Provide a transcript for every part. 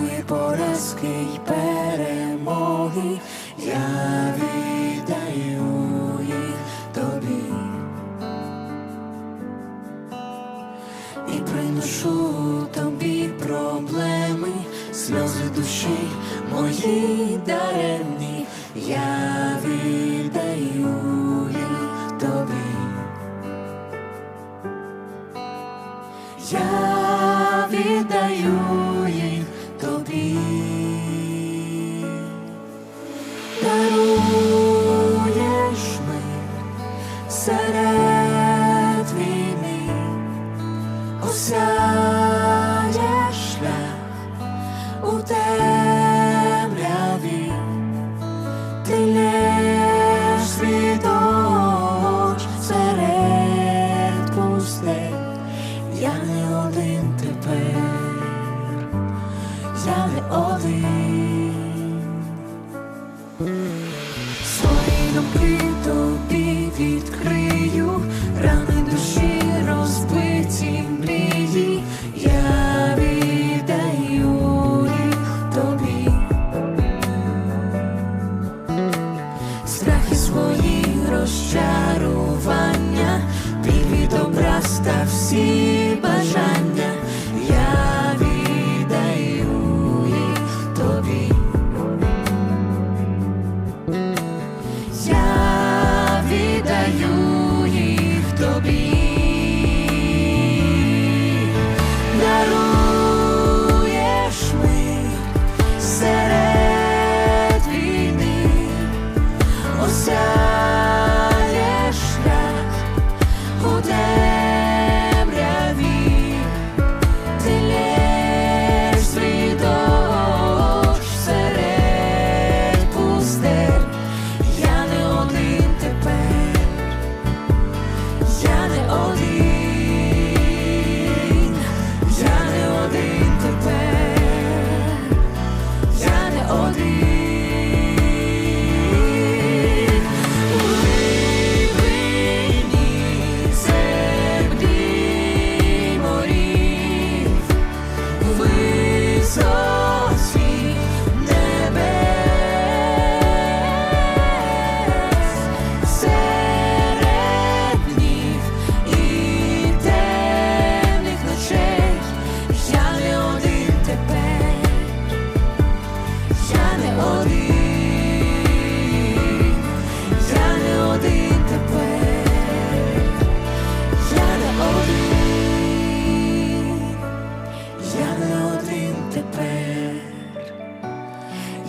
мої поразки й перемоги, я віддаю їх тобі. І приношу тобі проблеми, сльози душі мої даремні, я віддаю Свої думки тобі відкрию,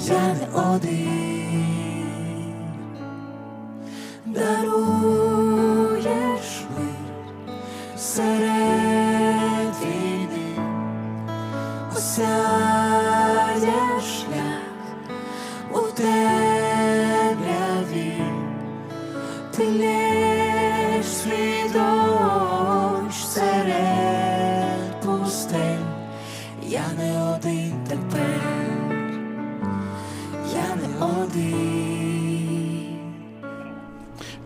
я не один, даруєш мир серед війни, осяєш шлях у темряві, ти лєш світоч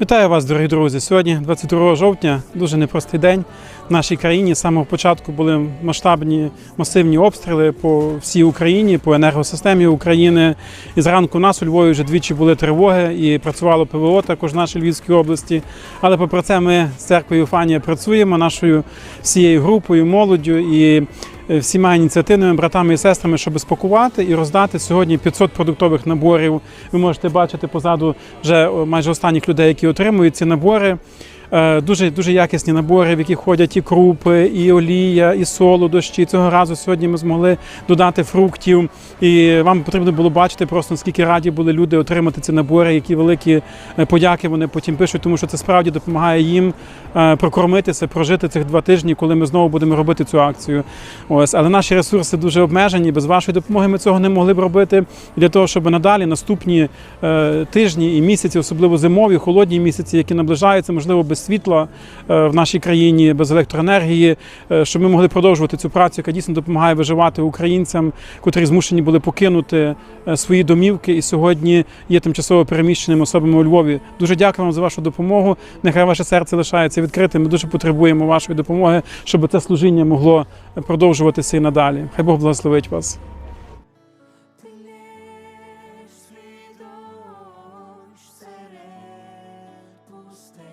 Вітаю вас, дорогі друзі. Сьогодні, 22 жовтня, дуже непростий день. В нашій країні з самого початку були масштабні масивні обстріли по всій Україні, по енергосистемі України. І зранку у нас у Львові вже двічі були тривоги і працювало ПВО також в нашій Львівській області. Але попри це ми з церквою Фанія працюємо нашою всією групою, молоддю і всіма ініціативними братами і сестрами, щоб спакувати і роздати сьогодні 500 продуктових наборів. Ви можете бачити позаду вже майже останніх людей, які отримують ці набори. Е, Дуже дуже якісні набори, в які входять і крупи, і олія, і солодощі. Цього разу сьогодні ми змогли додати фруктів. І вам потрібно було бачити просто наскільки раді були люди отримати ці набори, які великі е, подяки вони потім пишуть, тому що це справді допомагає їм е, прокормитися, прожити цих два тижні, коли ми знову будемо робити цю акцію. Ось, але наші ресурси дуже обмежені. Без вашої допомоги ми цього не могли б робити. Для того, щоб надалі наступні тижні і місяці, особливо зимові, холодні місяці, які наближаються, можливо, без без світла е, в нашій країні, без електроенергії, е, щоб ми могли продовжувати цю працю, яка дійсно допомагає виживати українцям, котрі змушені були покинути е, свої домівки і сьогодні є тимчасово переміщеними особами у Львові. Дуже дякую вам за вашу допомогу. Нехай ваше серце лишається відкритим. Ми дуже потребуємо вашої допомоги, щоб це служіння могло продовжуватися і надалі. Хай Бог благословить вас. Ти